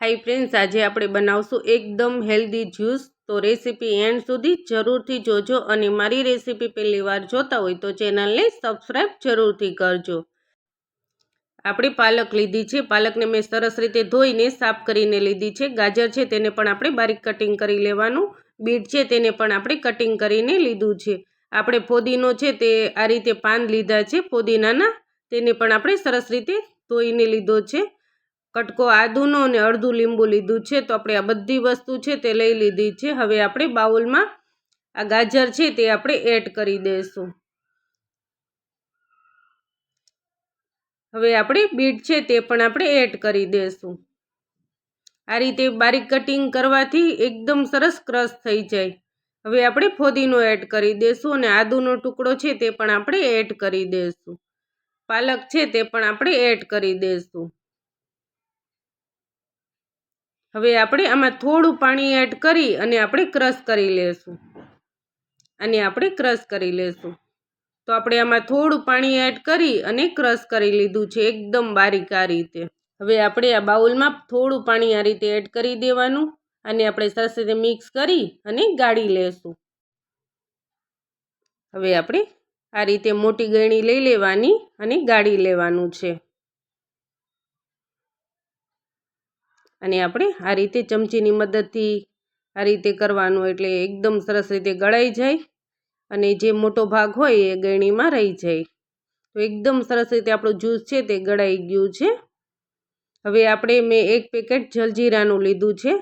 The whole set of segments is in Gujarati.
હાઈ ફ્રેન્ડ્સ આજે આપણે બનાવશું એકદમ હેલ્ધી જ્યુસ તો રેસીપી એન્ડ સુધી જરૂરથી જોજો અને મારી રેસીપી પહેલી વાર જોતા હોય તો ચેનલને સબસ્ક્રાઈબ જરૂરથી કરજો. આપણે પાલક લીધી છે. પાલકને મેં સરસ રીતે ધોઈને સાફ કરીને લીધી છે. ગાજર છે તેને પણ આપણે બારીક કટિંગ કરી લેવાનું. બીટ છે તેને પણ આપણે કટિંગ કરીને લીધું છે. આપણે ફોદીનો છે તે આ રીતે પાન લીધા છે. ફોદીનાના તેને પણ આપણે સરસ રીતે ધોઈને લીધો છે. કટકો આદુનો અને અડધું લીંબુ લીધું છે તો આપણે આ બધી વસ્તુ છે તે લઈ લીધી છે. હવે આપણે બાઉલમાં આ ગાજર છે તે આપણે એડ કરી દઈશું. હવે આપણે બીટ છે તે પણ આપણે એડ કરી દઈશું. આ રીતે બારીક કટિંગ કરવાથી એકદમ સરસ ક્રશ થઈ જાય. હવે આપણે ફોદીનો એડ કરી દઈશું અને આદુનો ટુકડો છે તે પણ આપણે એડ કરી દઈશું. પાલક છે તે પણ આપણે એડ કરી દઈશું. હવે આપણે આમાં થોડું પાણી એડ કરી અને આપણે ક્રશ કરી લેશું. અને આપણે ક્રશ કરી લેશું. તો આપણે આમાં થોડું પાણી એડ કરી અને ક્રશ કરી લીધું છે એકદમ બારીક આ રીતે. હવે આપણે આ બાઉલમાં થોડું પાણી આ રીતે એડ કરી દેવાનું અને આપણે સરસ રીતે મિક્સ કરી અને ગાળી લેશું. હવે આપણે આ રીતે મોટી ગળણી લઈ લેવાની અને ગાળી લેવાનું છે. અને આપણે આ રીતે ચમચીની મદદથી આ રીતે કરવાનું એટલે એકદમ સરસ રીતે ગળાઈ જાય અને જે મોટો ભાગ હોય એ ગળણીમાં રહી જાય. તો એકદમ સરસ રીતે આપણું જ્યુસ છે તે ગળાઈ ગયું છે. હવે આપણે મેં એક પેકેટ જલજીરાનું લીધું છે.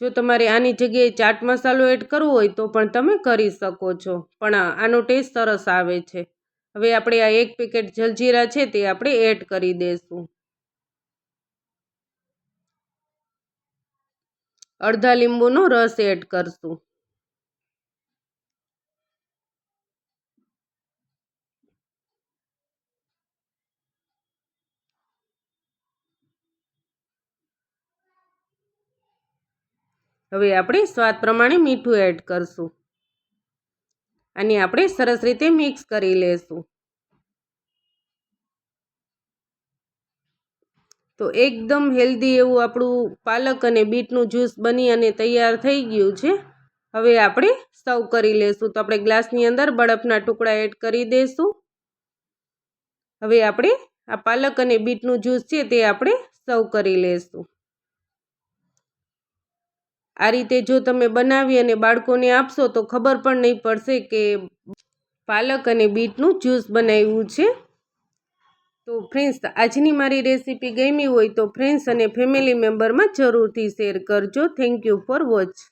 જો તમારે આની જગ્યાએ ચાટ મસાલો એડ કરવો હોય તો પણ તમે કરી શકો છો. પણ આનો ટેસ્ટ સરસ આવે છે. હવે આપણે આ એક પેકેટ જલજીરા છે તે આપણે એડ કરી દઈશું અડધા લીંબુનો રસ એડ કરશું. હવે આપણે સ્વાદ પ્રમાણે મીઠું એડ કરશું. અને આપણે સરસ રીતે મિક્સ કરી લેશું. તો એકદમ હેલ્ધી એવું આપણું પાલક અને બીટનું જ્યુસ બની અને તૈયાર થઈ ગયું છે. હવે આપણે સર્વ કરી લેશું. તો આપણે ગ્લાસની અંદર બળફના ટુકડા એડ કરી દઈશું હવે આપણે આ પાલક અને બીટનું જ્યુસ છે તે આપણે સર્વ કરી લેશું. આ રીતે જો તમે બનાવી અને બાળકોને આપશો તો ખબર પણ નહીં પડશે કે પાલક અને બીટનું જ્યુસ બનાવ્યું છે. તો ફ્રેન્ડ્સ આજની મારી રેસીપી ગમી હોય તો ફ્રેન્ડ્સ અને ફેમિલી મેમ્બરમાં જરૂરથી શેર કરજો. Thank you for watch